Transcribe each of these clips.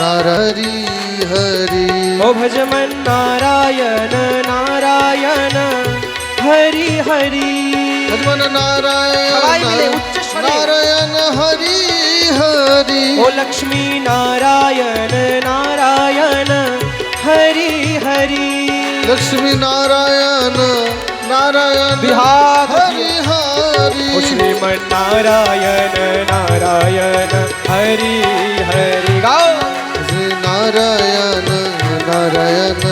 नरहरि हरि। ओ भजमन नारायण नारायण हरि हरि। भजमन नारायण नारायण हरि हरि। ओ लक्ष्मी नारायण नारायण हरि हरि। लक्ष्मी नारायण नारायण बिहार हरि हरि। श्रीमन नारायण नारायण हरि हरि। गाओ। नारायण नारायण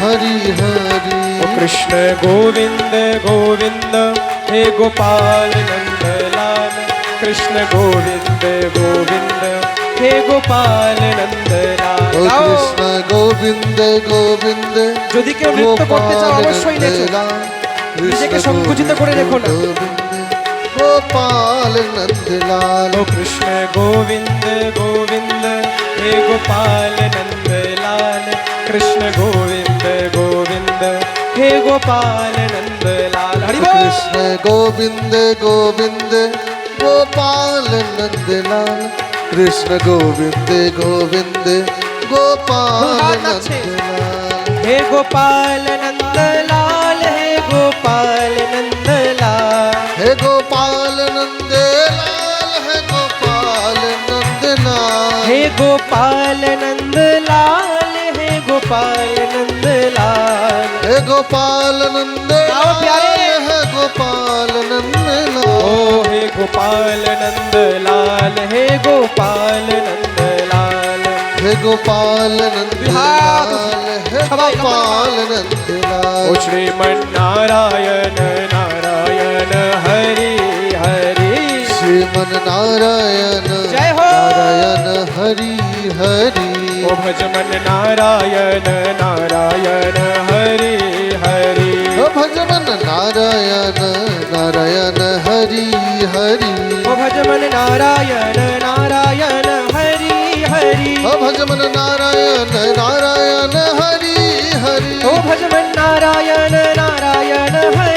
हरि हरि ओ कृष्ण गोविंद गोविंद हे गोपाल नंदलाल कृष्ण गोविंद गोविंद हे गोपाल नंदलाल ओ গাও। कृष्ण गोविंद गोविंद যদি কেউ নৃত্য করতে চাও অবশ্যই নেচো नंदलाल নিজেকে সংকুচিত করে রেখো না। गोपाल नंदलाल ओ कृष्ण गोविंद गोविंद हे गोपाल नंदलाल कृष्ण गोविंद गोविंद हे गोपाल नंदलाल हरि बोल। कृष्ण गोविंद गोविंद गोपाल नंदलाल कृष्ण गोविंद गोविंद गोपाल हाथ अच्छे। नंदलाल हे गोपाल नंदलाल हे गोपाल नंदलाल हे गोपाल नंदलाल हे गोपाल नंदलाल हे गोपाल नंदलाल हे गोपाल गाओ प्यारे। नंदलाल हे गोपाल ओ नंदलाल हे गोपाल नंदलाल हे गोपाल नंदलाल हे गोपाल नंदलाल हे सबाई गोपाल ओ नंदलाल श्रीमन नारायण नारायण हरि हरि श्रीमन नारायण जय हो। नारायण हरि हरि। ओ भजमन नारायण नारायण हरि हरि। ओ भजमन नारायण नारायण हरि हरि। ओ भजमन नारायण नारायण हरि हरि। ओ भजमन नारायण नारायण हरि हरि। ओ भजमन नारायण नारायण हरि हरि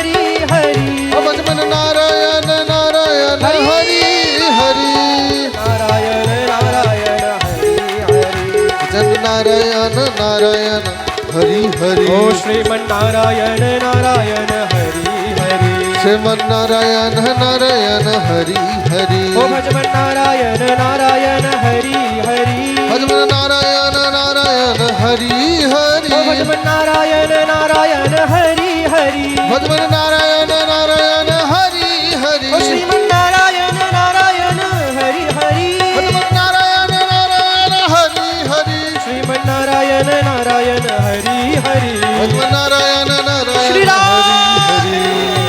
नारायण हरि हरि। ओ श्रीमन नारायण नारायण हरि हरि। श्रीमन नारायण नारायण हरि हरि। ओ भजमन नारायण नारायण हरि हरि। भजमन नारायण नारायण हरि हरि। भजमन नारायण नारायण हरि हरि। भजमन नारायण नारायण हरि हरि भजमन नारायण नारायण श्री राम हरि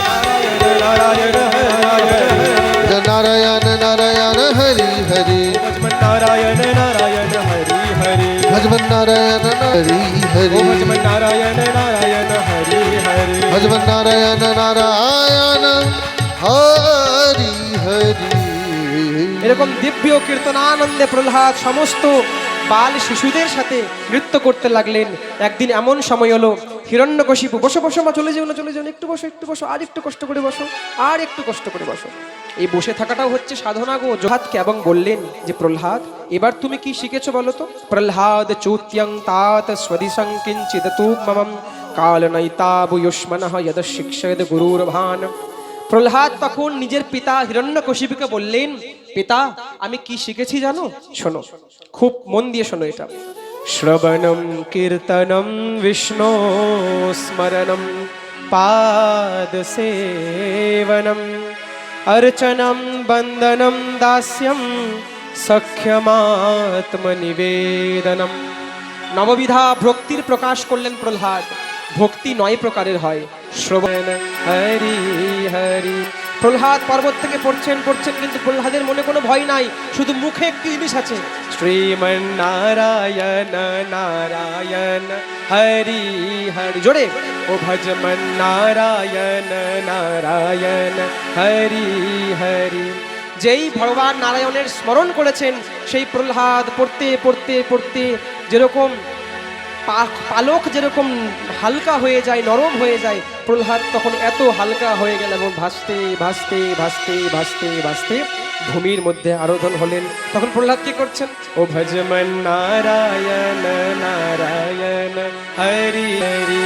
हरि नारायण नारायण हरि जय नारायण नारायण हरि हरि भजमन नारायण नारायण हरि हरि भजमन नारायण हरि ओ हरि भजमन नारायण नारायण हरि हरि भजमन नारायण नारायण हरि हरि এরকম দিব্য কীর্তনানন্দে প্রহ্লাদ সমস্ত বাল শিশুদের সাথে নৃত্য করতে লাগলেন। একদিন এমন সময় হলো, হিরণ্যকশিপু, বসো বসো, মা, চলে যেও না, চলে যেও না, একটু বসো একটু বসো আর একটু কষ্ট করে বসো, আর একটু কষ্ট করে বসো। এই বসে থাকাটাও হচ্ছে সাধনা গো জোহাতকে এবং বললেন যে, প্রহ্লাদ, এবার তুমি কি শিখেছো বলো তো? প্রহ্লাদ চৌত্যং তাত স্বদিশং কিঞ্চিত তু মমম কাল নৈতাবুয়ুষ্মন যদ শিক্ষয়দ গুরুর ভান প্রহ্লাদ তখন নিজের পিতা হিরণ্যকশিপুকে বললেন পিতা আমি কি শিখেছি জানো? শোনো খুব মন দিয়ে শোনো এটা। শ্রবণম কীর্তনম বিষ্ণু স্মরণম পাদ সেবনম অর্চনম বন্দনম দাস্যম সখ্যমাত্মনিবেদনম। নববিধা ভক্তির প্রকাশ করলেন প্রহ্লাদ। ভক্তি নয় প্রকারের হয়। শ্রবণ হরি হরি প্রহ্লাদ পর্বত থেকে পড়ছেন পড়ছেন কিন্তু প্রহ্লাদের মনে কোনো ভয় নাই। শুধু মুখে একটি জিনিস আছে। শ্রীমন নারায়ণ নারায়ণ হরি হরি। জোরে। ও ভজমন নারায়ণ নারায়ণ হরি হরি। যেই ভগবান নারায়ণের স্মরণ করেছেন সেই প্রহ্লাদ পড়তে পড়তে পড়তে যেরকম পালক যেরকম হালকা হয়ে যায় নরম হয়ে যায় প্রহ্লাদ তখন এত হালকা হয়ে গেল এবং ভাসতে ভাসতে ভাসতে ভাসতে ভাসতে ভূমির মধ্যে আরোধন হলেন। তখন প্রহ্লাদ কি করছেন? ও ভজমন নারায়ণ নারায়ণ হরি হরি।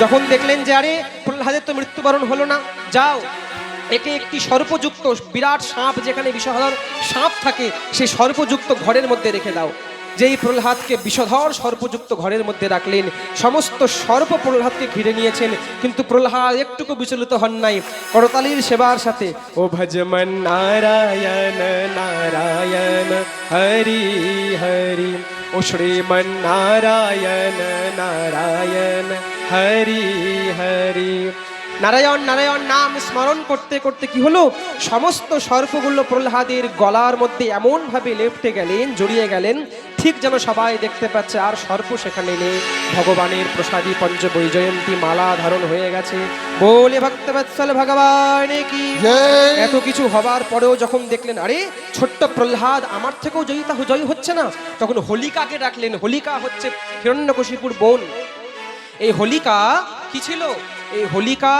যখন দেখলেন যে আরে প্রহ্লাদের তো মৃত্যুবরণ হলো না যাও। একে একটি সর্পযুক্ত বিরাট সাপ যেখানে বিষধর সাপ থাকে সেই সর্পযুক্ত ঘরের মধ্যে রেখে দাও। যেই প্রহ্লাদকে বিষধর সর্পযুক্ত ঘরের মধ্যে রাখলেন, সমস্ত সর্প প্রহ্লাদকে ঘিরে নিয়েছেন, কিন্তু প্রহ্লাদ একটুকু বিচলিত হন নাই। করতালির সেবার সাথে, ও ভজমন নারায়ণ নারায়ণ, হরি হরি, ও শ্রীমন নারায়ণ নারায়ণ, হরি হরি। নারায়ণ নারায়ণ নাম স্মরণ করতে করতে কি হলো? সমস্ত সর্পগুলো প্রহ্লাদের গলার মধ্যে এমনভাবে লেপটে গেলেন, জড়িয়ে গেলেন ঠিক যেন সবাই দেখতে পাচ্ছে আর সর্প সেখানে নেই ভগবানের প্রসাদী পঞ্চ বৈজয়ন্তী মালা ধারণ হয়ে গেছে। বলে ভক্তবৎসল ভগবান কি? জয়। এত কিছু হবার পরেও যখন দেখলেন আরে ছোট্ট প্রহ্লাদ আমার থেকেও জয়িতা জয়ী হচ্ছে না? তখন হোলিকাকে ডাকলেন হোলিকা হচ্ছে হিরণ্যকশিপুর বোন। এই হোলিকা কি ছিল? এই হোলিকা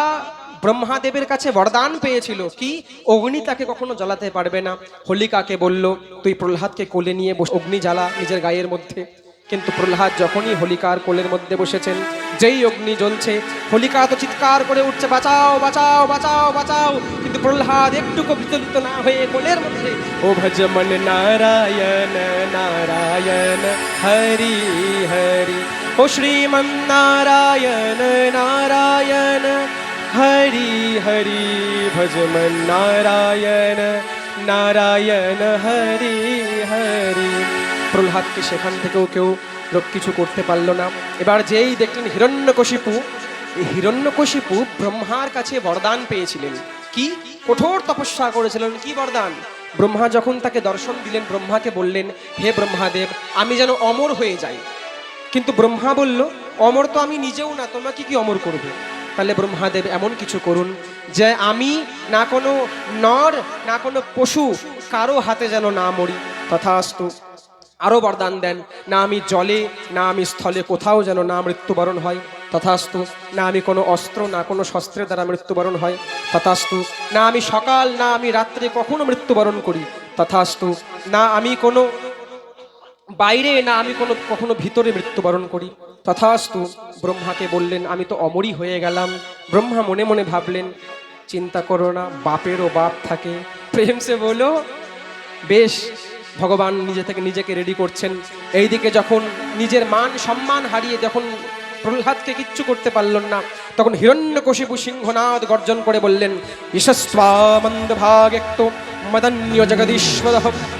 ব্রহ্মাদেবের কাছে বরদান পেয়েছিল। কি? অগ্নি তাকে কখনো জ্বালাতে পারবে না। হোলিকাকে বলল, তুই প্রহ্লাদকে কোলে নিয়ে বস, অগ্নি জ্বালা নিজের গায়ের মধ্যে। কিন্তু প্রহ্লাদ যখনই হোলিকার কোলের মধ্যে বসেছেন, যেই অগ্নি জ্বলছে, হোলিকা তো চিৎকার করে উঠছে, বাঁচাও বাঁচাও বাঁচাও বাঁচাও। কিন্তু প্রহ্লাদ একটুকু বিচলিত না হয়ে কোলের মধ্যে ও ভজমন নারায়ণ নারায়ণ, হরি হরি। ও শ্রীমন নারায়ণ নারায়ণ হরি হরি ভজমন নারায়ণ নারায়ণ হরি হরি প্রহ্লাদকে সেখান থেকেও কেউ লোক কিছু করতে পারল না। এবার যেই দেখলেন হিরণ্যকশিপু, এই হিরণ্যকশিপু ব্রহ্মার কাছে বরদান পেয়েছিলেন। কি? কঠোর তপস্যা করেছিলেন। কি বরদান? ব্রহ্মা যখন তাকে দর্শন দিলেন, ব্রহ্মাকে বললেন, হে ব্রহ্মাদেব, আমি যেন অমর হয়ে যাই। কিন্তু ব্রহ্মা বলল, অমর তো আমি নিজেও না, তোমাকে কি অমর করবে? তাহলে ব্রহ্মাদেব এমন কিছু করুন যে আমি না কোনো নর, না কোনো পশু কারও হাতে যেন না মরি। তথাস্তু আরও বরদান দেন, না আমি জলে, না আমি স্থলে কোথাও যেন না মৃত্যুবরণ হয়। তথাস্তু না আমি কোনো অস্ত্র, না কোনো শস্ত্রের দ্বারা মৃত্যুবরণ হয়। তথাস্তু না আমি সকাল, না আমি রাত্রে কখনো মৃত্যুবরণ করি। তথাস্তু না আমি কোনো বাইরে, না আমি কোনো কখনো ভিতরে মৃত্যুবরণ করি। তথাস্তু ব্রহ্মাকে বললেন, আমি তো অমরই হয়ে গেলাম। ব্রহ্মা মনে মনে ভাবলেন, চিন্তা করো না, বাপেরও বাপ থাকে। প্রেম সে বলো বেশ, ভগবান নিজে থেকে নিজেকে রেডি করছেন। এইদিকে যখন নিজের মান সম্মান হারিয়ে যখন প্রহ্লাদকে কিচ্ছু করতে পারলেন না, তখন হিরণ্যকশিপু সিংহনাদ গর্জন করে বললেন ঈশস্বামন্দ ভাগ একটু মদন্য জগদীশ্বর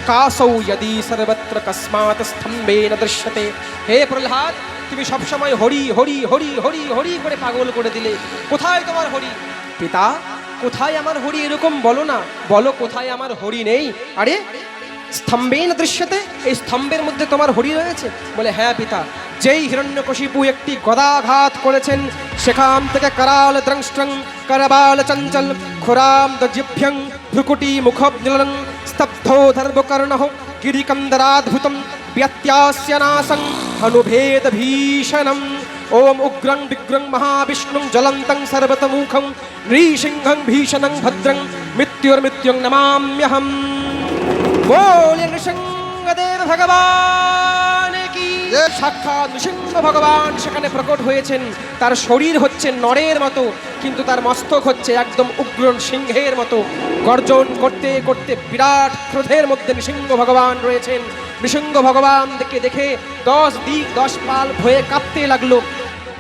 কাসৌ যদি সর্বত্র কস্মাৎ স্তম্ভেন দৃশ্যতে হে প্রহ্লাদ তুমি সবসময় হরি হরি হরি হরি হরি করে পাগল করে দিলে। কোথায় তোমার হরি? পিতা, কোথায় আমার হরি? এরকম বলো না। বলো কোথায় আমার হরি নেই? আরে স্তম্ভে না দৃশ্যতে? এই স্তম্ভের মধ্যে তোমার হরি রয়েছে? বলে হ্যাঁ পিতা। যেই হিরণ্যকশিপু একটি গদাঘাত করেছেন, সেখান থেকে করাল দ্রংষ্ট্রং, করবাল চঞ্চল খুরাম দজিভ্যং, ভ্রুকুটি মুখব্জলং স্তব্ধো ধর্মকর্ণ গিরিকন্দরাদ্ভুতম ব্যত্যাস্য হনুভেদ ভীষণম ওম উগ্রং বিগ্রং মহাবিষ্ণুং জ্বলন্तं সর্বতমুখং নৃসিংহং ভীষণং ভদ্রং মৃত্যুর্মৃত্যুং নমাম্যহম বলে নৃসিংহদেব ভগবান কি. সাক্ষাৎ নৃসিংহ ভগবান সেখানে প্রকট হয়েছেন। তার শরীর হচ্ছে নরের মতো কিন্তু তার মস্তক হচ্ছে একদম উগ্র সিংহের মতো। গর্জন করতে করতে বিরাট ক্রোধের মধ্যে নৃসিংহ ভগবান রয়েছেন। নৃসিংহ ভগবানকে দেখে দশ দিক দশ পাল ভয়ে কাঁপতে লাগল।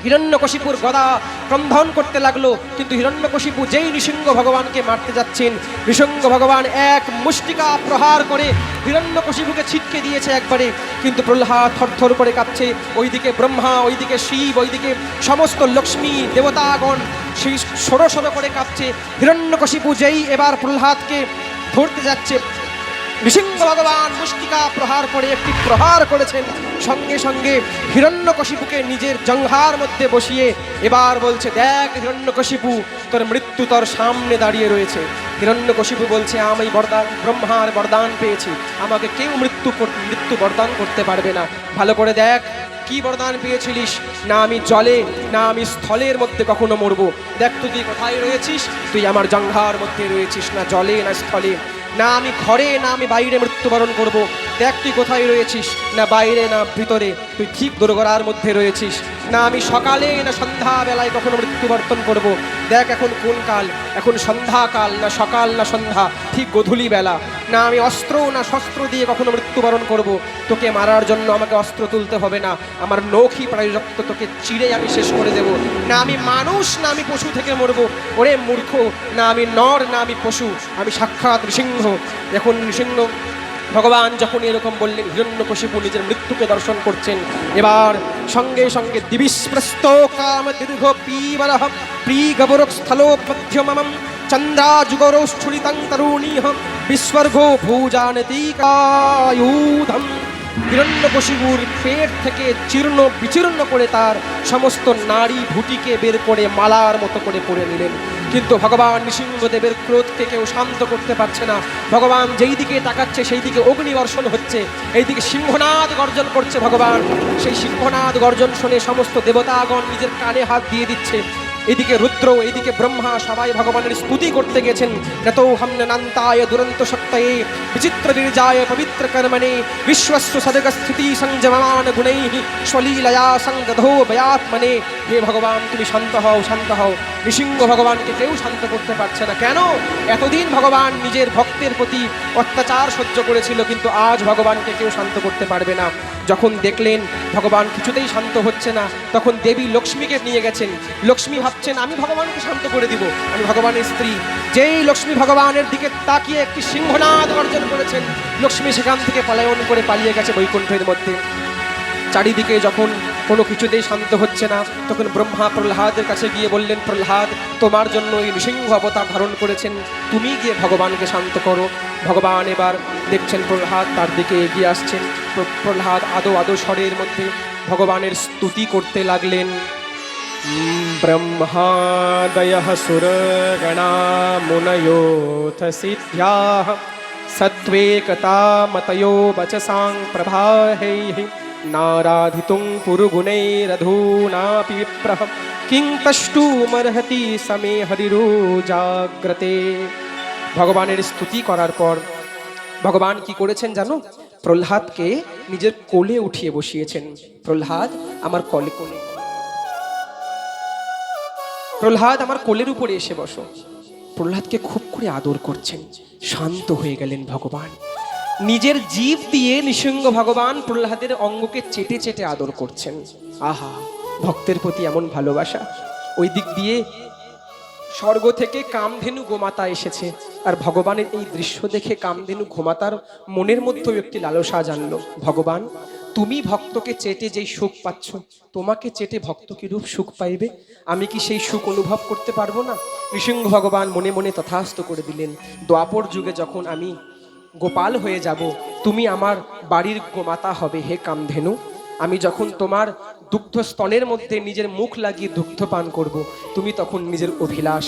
হিরণ্যকশিপুর গদা ক্রন্ধন করতে লাগল, কিন্তু হিরণ্যকশিপু যেই নৃসিংহ ভগবানকে মারতে যাচ্ছেন, নৃসিংহ ভগবান এক মুষ্টিকা প্রহার করে হিরণ্যকশিপুকে ছিটকে দিয়েছে একবারে, কিন্তু প্রহ্লাদ থরথর করে কাঁপছে। ওইদিকে ব্রহ্মা, ওইদিকে শিব, ওইদিকে সমস্ত লক্ষ্মী দেবতাগণ সেই সরো সরো করে কাঁপছে। হিরণ্যকশিপু যেই এবার প্রহ্লাদকে ধরতে যাচ্ছে নৃসিংহ ভগবান মুষ্টিকা প্রহার করে, একটি প্রহার করেছেন। সঙ্গে সঙ্গে হিরণ্যকশিপুকে নিজের জঙ্ঘার মধ্যে বসিয়ে এবার বলছে, দেখ হিরণ্যকশিপু, তোর মৃত্যু তোর সামনে দাঁড়িয়ে রয়েছে। হিরণ্যকশিপু বলছে, আমি বরদান, ব্রহ্মার বরদান পেয়েছি। আমাকে কেউ মৃত্যু মৃত্যু বরদান করতে পারবে না। ভালো করে দেখ, কি বরদান পেয়েছিলিস? না আমি জলে, না আমি স্থলের মধ্যে কখনো মরবো। দেখ তুই তুই কোথায় রয়েছিস? তুই আমার জঙ্ঘার মধ্যে রয়েছিস, না জলে, না স্থলে। না আমি ঘরে, না আমি বাইরে মৃত্যুবরণ করব। দেখ তুই কোথায় রয়েছিস, না বাইরে, না ভিতরে। তুই ঠিক দুর্গরার মধ্যে রয়েছিস। না আমি সকালে, না সন্ধ্যা বেলায় কখনো মৃত্যুবর্তন করব। দেখ এখন কোন কাল, এখন সন্ধ্যাকাল না সকাল, না সন্ধ্যা, ঠিক গধূলি বেলা। না আমি অস্ত্র, না শস্ত্র দিয়ে কখনো মৃত্যুবরণ করব। তোকে মারার জন্য আমাকে অস্ত্র তুলতে হবে না। আমার নৌখি প্রায়োজক্ত তোকে চিড়ে আমি শেষ করে দেব। না আমি মানুষ, না আমি পশু থেকে মরবো। ওরে মূর্খ, না আমি নর, না আমি পশু। আমি সাক্ষাৎ নৃসিংহ এখন নৃসিংহ ভগবান যখন এরকম বললেন, হিরণ্যকশিপু নিজের মৃত্যুকে দর্শন করছেন। এবার সঙ্গে সঙ্গে দিবিস্প্রস্ত কাম দীর্ঘ পীবরহ প্রিগবরক স্থলোপমধ্যমম চন্দ্রাজুগরৌষ্ঠুরিতং তরুণীহ বিস্বর্গো ভূজানতিকায়ুধম। হিরণ্যকশিপুর পেট থেকে চীর্ণ বিচীর্ণ করে তার সমস্ত নারী ভুটিকে বের করে মালার মতো করে পরে নিলেন। কিন্তু ভগবান নৃসিংহদেবের ক্রোধকে কেউ শান্ত করতে পারছে না। ভগবান যেই দিকে তাকাচ্ছে, সেই দিকে অগ্নিবর্ষণ হচ্ছে। এইদিকে সিংহনাদ গর্জন করছে ভগবান। সেই সিংহনাদ গর্জন শুনে সমস্ত দেবতাগণ নিজের কানে হাত দিয়ে দিচ্ছে। এদিকে রুদ্র, এদিকে ব্রহ্মা, সবাই ভগবানের স্তুতি করতে গেছেন। নতো হমনান্তায় দুরন্ত শক্তয়ে বিচিত্র নির্জায় পবিত্র কর্মণে বিশ্বস্ব সদগ স্থিতি সংযমান গুণৈ স্বলীলয়া সংগধো বয়াত্মনে হে ভগবান, তুমি শান্ত হও শান্ত হও। নৃসিংহ ভগবানকে কেউ শান্ত করতে পারছে না। কেন? এতদিন ভগবান নিজের ভক্তের প্রতি অত্যাচার সহ্য করেছিল, কিন্তু আজ ভগবানকে কেউ শান্ত করতে পারবে না। যখন দেখলেন ভগবান কিছুতেই শান্ত হচ্ছে না, তখন দেবী লক্ষ্মীকে নিয়ে গেছেন। লক্ষ্মী ভাবছেন আমি ভগবানকে শান্ত করে দিব। আমি ভগবানের স্ত্রী। যেই লক্ষ্মী ভগবানের দিকে তাকিয়ে একটি সিংহনাদ অর্জন করেছেন, লক্ষ্মী সেখান থেকে পলায়ন করে পালিয়ে গেছে বৈকুণ্ঠের মধ্যে। চারিদিকে যখন কোনো কিছুতেই শান্ত হচ্ছে না, তখন ব্রহ্মা প্রহ্লাদের কাছে গিয়ে বললেন, প্রহ্লাদ, তোমার জন্য এই নৃসিংহ অবতার ধারণ করেছেন। তুমি গিয়ে ভগবানকে শান্ত করো। ভগবান এবার দেখছেন, প্রহ্লাদ তার দিকে এগিয়ে আসছেন। প্র- প্রহ্লাদ আদো আদো স্বরের মধ্যে ভগবানের স্তুতি করতে লাগলেন। ब्रह्मादयः सुरगणा मुनयोऽथ सिद्ध्याः सत्त्वेकतामतयो वचसां प्रभाहैः नाराधितुं पुरुगुणैरधूनापि विप्रः। किं তষ্টুমর্হতি সমে হরিরু জাগ্রতে ভগবানের স্তুতি করার পর ভগবান কি করেছেন জানো প্রহ্লাদকে নিজের কোলে উঠিয়ে বসিয়েছেন প্রহ্লাদ আমার কলে কোলে প্রহ্লাদ আমার কোলের উপরে এসে বসো। প্রহ্লাদকে খুব করে আদর করছেন। শান্ত হয়ে গেলেন ভগবান। নিজের জীব দিয়ে নৃসিংহ ভগবান প্রহ্লাদের অঙ্গকে চেটে চেটে আদর করছেন। আহা, ভক্তের প্রতি এমন ভালোবাসা। ওই দিক দিয়ে স্বর্গ থেকে কামধেনু গোমাতা এসেছে। আর ভগবানের এই দৃশ্য দেখে কামধেনু গোমাতার মনের মধ্যেও একটি লালসা জানলো। ভগবান তুমি ভক্তকে চেটে যেই সুখ পাচ্ছ, তোমাকে চেটে ভক্ত কি রূপ সুখ পাইবে? আমি কি সেই সুখ অনুভব করতে পারব না? নৃসিংহ ভগবান মনে মনে তথাস্ত করে দিলেন, দ্বাপর যুগে যখন আমি গোপাল হয়ে যাব, তুমি আমার বাড়ির গোমাতা হবে, হে কামধেনু। আমি যখন তোমার দুগ্ধ স্তনের মধ্যে নিজের মুখ লাগিয়ে দুগ্ধ পান করব, তুমি তখন নিজের অভিলাষ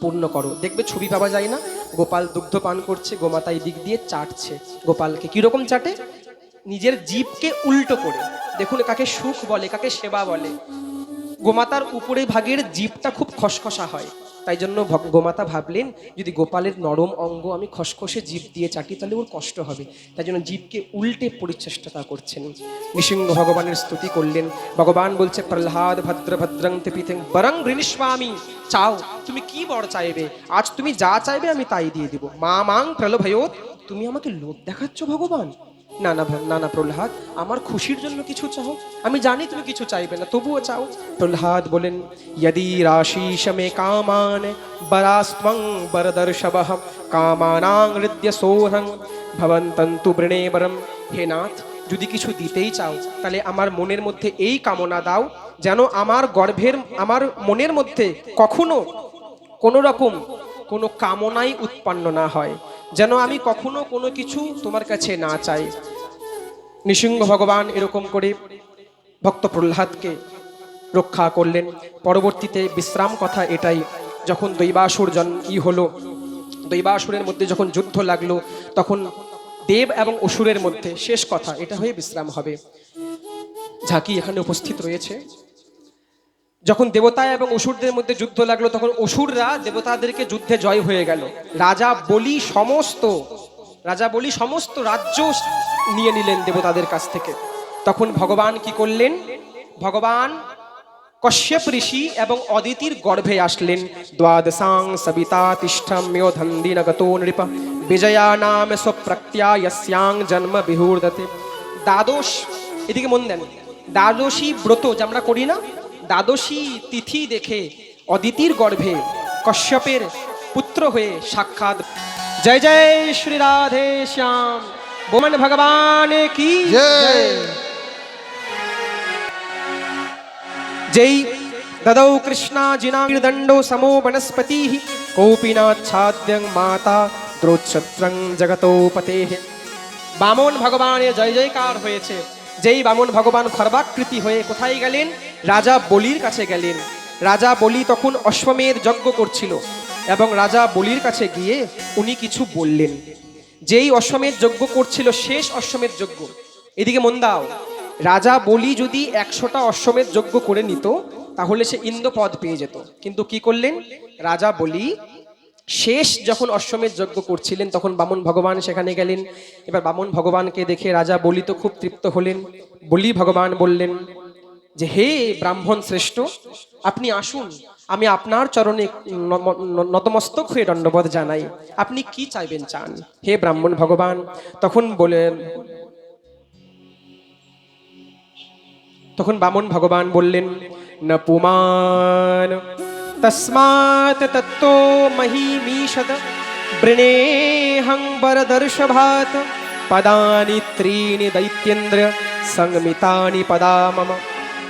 পূর্ণ করো। দেখবে ছবি পাওয়া যায় না? গোপাল দুগ্ধ পান করছে, গোমাতা এই দিক দিয়ে চাটছে। গোপালকে কীরকম চাটে? নিজের জীবকে উল্টো করে। দেখুন, কাকে সুখ বলে, কাকে সেবা বলে। গোমাতার উপরে ভাগের জীবটা খুব খসখসা হয়। তাই জন্য গোমাতা ভাবলেন, যদি গোপালের নরম অঙ্গ আমি খসখসে জীব দিয়ে চাটি, তাহলে ওর কষ্ট হবে। তাই জন্য জীবকে উল্টে পরিচেষ্টা করছেন। নৃসিংহ ভগবানের স্তুতি করলেন। ভগবান বলছে, প্রহ্লাদ ভদ্র ভদ্রং তেপিতেং বরং ঋণস্বামী চাও, তুমি কি বর চাইবে? আজ তুমি যা চাইবে আমি তাই দিয়ে দিব। মা মাং প্রলোভয়োত তুমি আমাকে লোভ দেখাচ্ছ ভগবান? না না না না প্রহ্লাদ, আমার খুশির জন্য কিছু চাও? আমি জানি তুমি কিছু চাইবে না, তবুও চাও। প্রহ্লাদ বলেন यदि রাশিষ মে কামান বরাস্ত্বং বরদর্শব কামানাং হৃদ্য সোহং, ভবন্তন্তু বৃণে বরম হে নাথ, যদি কিছু দিতেই চাও, তাহলে আমার মনের মধ্যে এই কামনা দাও, যেন আমার গর্ভের, আমার মনের মধ্যে কখনো কোনো রকম কোনো কামনাই উৎপন্ন না হয়। যেন আমি কখনো কোনো কিছু তোমার কাছে না চাই। নৃসিংহ ভগবান এরকম করে ভক্ত প্রহ্লাদকে রক্ষা করলেন। পরবর্তীতে বিশ্রাম কথা এটাই, যখন দৈবাসুর জন ই হলো, দৈবাসুরের মধ্যে যখন যুদ্ধ লাগল, তখন দেব এবং অসুরের মধ্যে শেষ কথা এটা হয়ে বিশ্রাম হবে। ঝাঁকি এখানে উপস্থিত রয়েছে। যখন দেবতা এবং অসুরদের মধ্যে যুদ্ধ লাগল, তখন অসুররা দেবতাদেরকে যুদ্ধে জয় হয়ে গেল। রাজা বলি সমস্ত, রাজা বলি সমস্ত রাজ্য নিয়ে নিলেন দেবতাদের কাছ থেকে। তখন ভগবান কি করলেন? ভগবান কশ্যপ ঋষি এবং অদিতির গর্ভে আসলেন। দ্বাদশাং সবিতা তিষ্ঠম্য ধন্দি নগত নৃপ। বিজয়া নাম স্বপ্রত্যায়স্যাং জন্ম বিহুর্দতে দ্বাদশ, এদিকে মন দেন। দ্বাদশী ব্রত যে আমরা করি না দ্বাদশী তিথি দেখে অদিতির গর্ভে কশ্যপের পুত্র হয়ে সাক্ষাৎ। জয় জয় শ্রী রাধে শ্যাম। বোমান ভগবান কি? যেই দদৌ কৃষ্ণাজিনাদণ্ড সমো বনস্পতি কৌপিনাচ্ছাদ্যং মাতা দ্রোচ্ছত্রং জগতোপতে বামন ভগবানের জয় জয়কার হয়েছে। যেই বামন ভগবান খর্বাকৃতি হয়ে কোথায় গেলেন? রাজা বলির কাছে গেলেন। রাজা বলি তখন অশ্বমেধ যজ্ঞ করছিল এবং রাজা বলির কাছে গিয়ে উনি কিছু বললেন। যেই অশ্বমেধ যজ্ঞ করছিল শেষ অশ্বমেধ যজ্ঞ। এদিকে মন দাও, রাজা বলি যদি একশোটা অশ্বমেধ যজ্ঞ করে নিত, তাহলে সে ইন্দ্রপদ পেয়ে যেত। কিন্তু কি করলেন? রাজা বলি শেষ যখন অশ্বমেধ যজ্ঞ করছিলেন, তখন বামন ভগবান সেখানে গেলেন। এবার বামন ভগবানকে দেখে রাজা বলি তো খুব তৃপ্ত হলেন। বলি ভগবান বললেন যে হে ব্রাহ্মণ শ্রেষ্ঠ, আপনি আসুন, আমি আপনার চরণে নতমস্তক হয়ে দণ্ডবোধ জানাই। আপনি কি চাইবেন চান? হে ব্রাহ্মণ ভগবান, তখন বলেন তখন বামন ভগবান বললেন, ন পুমান, তস্মাৎ তত্ত্ব মহিমীষদ, বৃণেহং বরদর্শভাত, পদানি ত্রীণি দৈত্যেন্দ্র, সংমিতানি পদা মম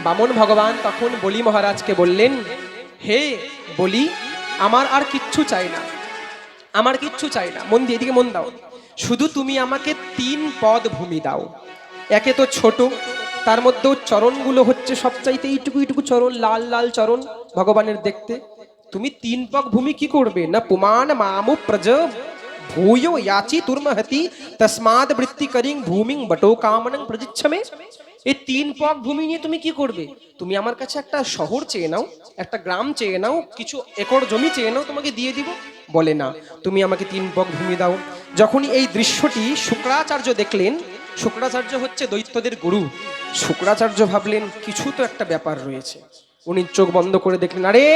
বামন ভগবান তখন বলি মহারাজকে বললেন, হে বলি, আমার আর কিচ্ছু চাই না। আমার কিচ্ছু চাই না। মন দিয়ে এদিকে মন দাও। শুধু তুমি আমাকে তিন পদ ভূমি দাও। একে তো ছোট, তার মধ্যেও চরণগুলো হচ্ছে সবচাইতে এইটুকু এইটুকু চরণ, লাল লাল চরণ ভগবানের দেখতে। তুমি তিন পক ভূমি কি করবে? না পুমান মামু প্রজ ভূয়, ইয়াচি তুর্মহতি তসমাদ বৃত্তি করিং, ভূমিং, বটো কামনং প্রজিচ্ছমে। এই তিন পক ভূমি নিয়ে তুমি কি করবে? তুমি আমার কাছে একটা শহর চেয়ে নাও, একটা গ্রাম চেয়ে নাও, কিছু একর জমি চেয়ে নাও, তোমাকে দিয়ে দিব। বলে, না, তুমি আমাকে তিন পক ভূমি দাও। যখনই এই দৃশ্যটি শুক্রাচার্য দেখলেন, শুক্রাচার্য হচ্ছে দৈত্যদের গুরু। শুক্রাচার্য ভাবলেন, কিছু তো একটা ব্যাপার রয়েছে। উনি চোখ বন্ধ করে দেখলেন, আরে,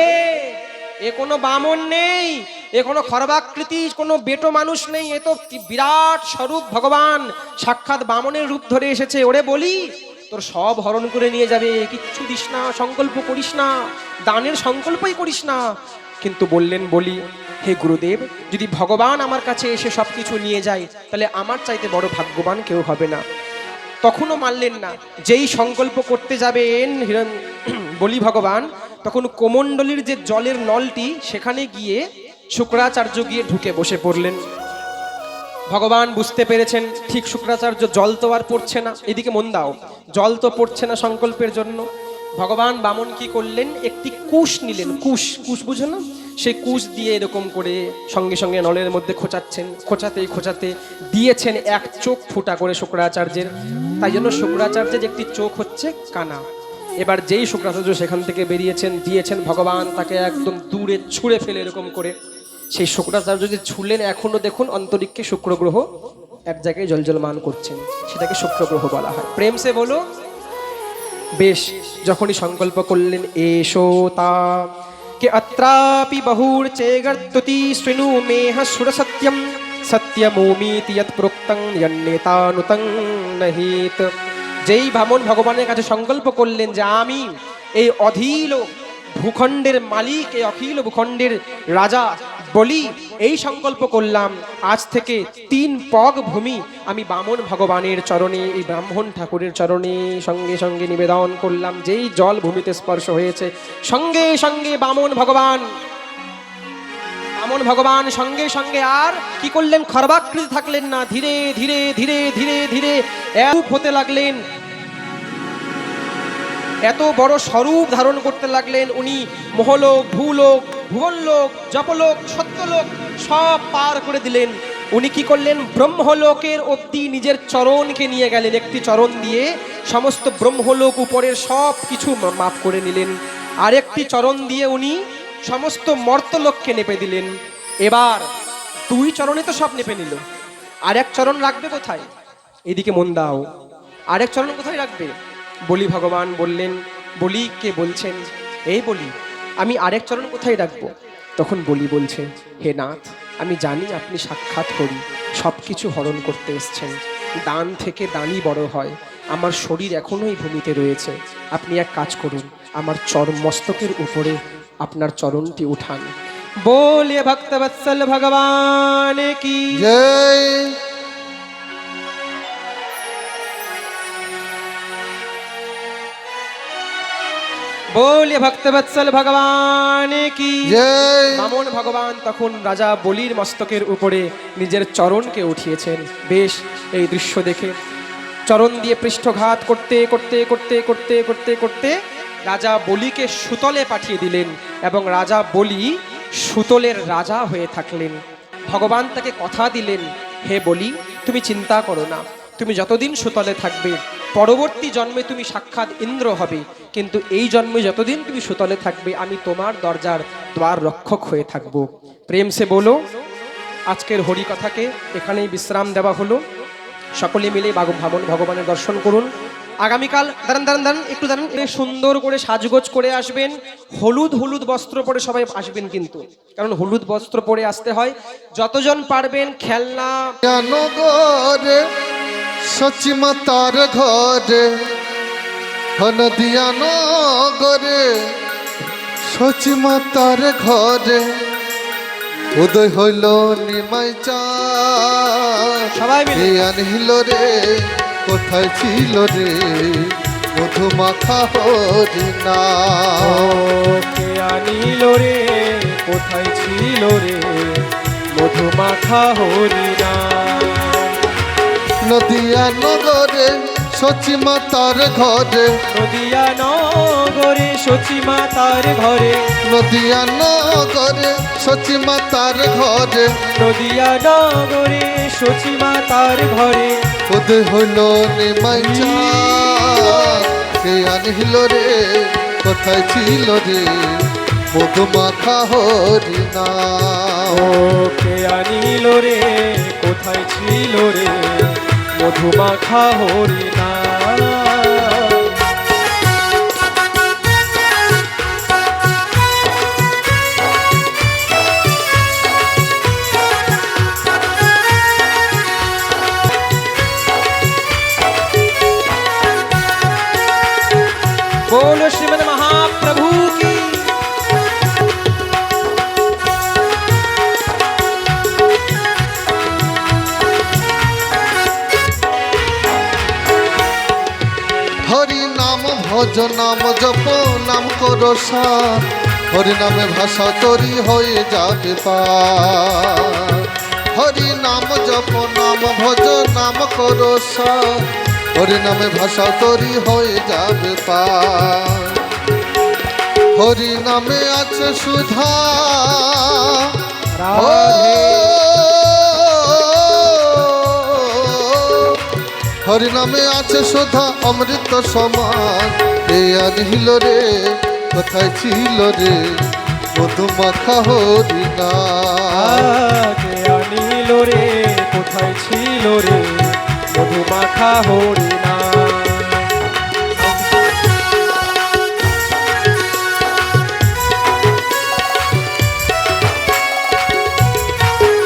এ কোনো বামন নেই, এ কোনো খরবাকৃতি, কোনো বেটো মানুষ নেই, এ তো বিরাট স্বরূপ ভগবান। সাক্ষাৎ বামনের রূপ ধরে এসেছে। ওরে বলি তোর সব হরণ করে নিয়ে যাবে। কিচ্ছু দিস না, সংকল্প করিস না, দানের সংকল্পই করিস না। কিন্তু বললেন, বলি, হে গুরুদেব, যদি ভগবান আমার কাছে এসে সব কিছু নিয়ে যায়, তাহলে আমার চাইতে বড় ভাগ্যবান কেউ হবে না। তখনও মানলেন না, যেই সংকল্প করতে যাবেন হিরণ, বলি ভগবান, তখন কোমণ্ডলীর যে জলের নলটি, সেখানে গিয়ে শুক্রাচার্য গিয়ে ঢুকে বসে পড়লেন। ভগবান বুঝতে পেরেছেন, ঠিক শুক্রাচার্য জল তো আর পড়ছে না। এদিকে মন দাও, জল তো পড়ছে না সংকল্পের জন্য। ভগবান বামন কি করলেন? একটি কুশ নিলেন। কুশ কুশ বুঝো না? সেই কুশ দিয়ে এরকম করে সঙ্গে সঙ্গে নলের মধ্যে খোঁচাচ্ছেন খোঁচাতে খোঁচাতে দিয়েছেন এক চোখ ফুটা করে শুক্রাচার্যের। তাই জন্য শুক্রাচার্যের একটি চোখ হচ্ছে কানা। এবার যেই শুক্রাচার্য সেখান থেকে বেরিয়েছেন, দিয়েছেন, ভগবান তাকে একদম দূরে ছুঁড়ে ফেলে এরকম করে। সেই শুক্রাচার্য যে ছুলেন, এখনও দেখুন অন্তরিক্ষে শুক্র গ্রহ এক জায়গায় জলজলমান করছেন। সেটাকে শুক্র গ্রহ বলা হয়। প্রেম সে বলো? বেশ, যখনই সংকল্প করলেন, এসো তা। কে অত্রাপি বহুর চেগর্তুতি শৃণু মেহ সুর সত্যম সত্যমোমিতি যৎ প্রোক্তং যন্নেতানুতং নহিত। যেই ভামন ভগবানের কাছে সংকল্প করলেন যে, আমি এই অধীল ভূখণ্ডের মালিক, এই অখিল ভূখণ্ডের রাজা বলি, এই সংকল্প করলাম, আজ থেকে তিন পগ ভূমি আমি বামন ভগবানের চরণে, এই ব্রাহ্মণ ঠাকুরের চরণে সঙ্গে সঙ্গে নিবেদন করলাম, যেই জল ভূমিতে স্পর্শ হয়েছে, সঙ্গে সঙ্গে বামন ভগবান। বামন ভগবান সঙ্গে সঙ্গে আর কি করলেন? খর্বাকৃতি থাকলেন না, ধীরে ধীরে ধীরে ধীরে ধীরে এক হতে লাগলেন। এত বড় স্বরূপ ধারণ করতে লাগলেন উনি, মহলোক, ভূলোক ভুবনলোক জপলোক সত্যলোক সব পার করে দিলেন। উনি কি করলেন? ব্রহ্মলোকের অব্দি নিজের চরণকে নিয়ে গেলেন, একটি চরণ দিয়ে সমস্ত ব্রহ্মলোক উপরের সব কিছু মাপ করে নিলেন। আরেকটি চরণ দিয়ে উনি সমস্ত মর্তলোককে নেপে দিলেন। এবার দুই চরণে তো সব নেপে নিল। আর এক চরণ রাখবে কোথায়? এদিকে মন দাও। আরেক চরণ কোথায় রাখবে বলি ভগবান বললেন, বলি কে বলছেন? এই বলি আমি আরেক চরণ কোথায় রাখব? তখন বলি বলছে, হে নাথ, আমি জানি আপনি সাক্ষাৎ করি সব কিছু হরণ করতে এসছেন। দান থেকে দানই বড় হয়। আমার শরীর এখনও এই ভূমিতে রয়েছে। আপনি এক কাজ করুন, আমার চরম মস্তকের উপরে আপনার চরণটি উঠান। বলে ভক্তবৎসল ভগবান কি জয় বলে ভক্তবৎসল ভগবান কি মামন ভগবান তখন রাজা বলির মস্তকের উপরে নিজের চরণকে উঠিয়েছেন বেশ এই দৃশ্য দেখে চরণ দিয়ে পৃষ্ঠঘাত করতে করতে করতে করতে করতে করতে রাজা বলিকে সুতলে পাঠিয়ে দিলেন এবং রাজা বলি সুতলের রাজা হয়ে থাকলেন ভগবান তাকে কথা দিলেন হে বলি তুমি চিন্তা করো না। তুমি যতদিন সুতলে থাকবে, পরবর্তী জন্মে তুমি সাক্ষাৎ ইন্দ্র হবে। কিন্তু এই জন্মে যতদিন তুমি সুতলে থাকবে, আমি তোমার দরজার দ্বার রক্ষক হয়ে থাকব। প্রেম সে বলো, আজকের হরি কথাকে এখানেই বিশ্রাম দেওয়া হলো। সকলে মিলে ভাবন ভগবানের দর্শন করুন। আগামীকাল, দাঁড়ান দাঁড়ান দাঁড়ান, একটু দাঁড়ান সুন্দর করে সাজগোজ করে আসবেন। হলুদ হলুদ বস্ত্র পরে সবাই আসবেন কিন্তু। কারণ হলুদ বস্ত্র পরে আসতে হয়। যতজন পারবেন খেলনা। নগরে সচিমাতার ঘরে হনদিয়া নগরে সচিমাতার ঘরে উদয় হইল নিমাই সবাই মিলে। আনহিল রে কোথায় ছিল রে? মধুমাখা হরিনা কে আনিল রে কোথায় ছিল রে? মধুমাখা হরিনা নদিয়া নগরে সচিমাতার ঘরে। নদিয়া নগরে সচি মাতার ঘরে। নদিয়া নগরে সচিমাতার ঘরে। নদিয়া নগরে সচি মাতার ঘরে। উদয় হইল নিমাই চা কে আনহিল রে কোথায় ছিল রে? মধুমাখা হরিনা কে আনিল রে কোথায় ছিল রে? মধুমাখা হরিনা बोलो ভজ নাম জপ নাম কর সার হরি নামে ভাষা তরি হয়ে যাবে হরি নাম জপ নাম ভজ নাম কর সার হরি নামে ভাষা তরি হয়ে যাবে হরি নামে আছে সুধা। হরি নামে আছে সোধা অমৃত সমান এ আনহিল রে? কোথায় ছিল রে? মধুমাখা হরিনা। হরি আনিল রে? কোথায় ছিল রে? মধুমাখা হরিনা।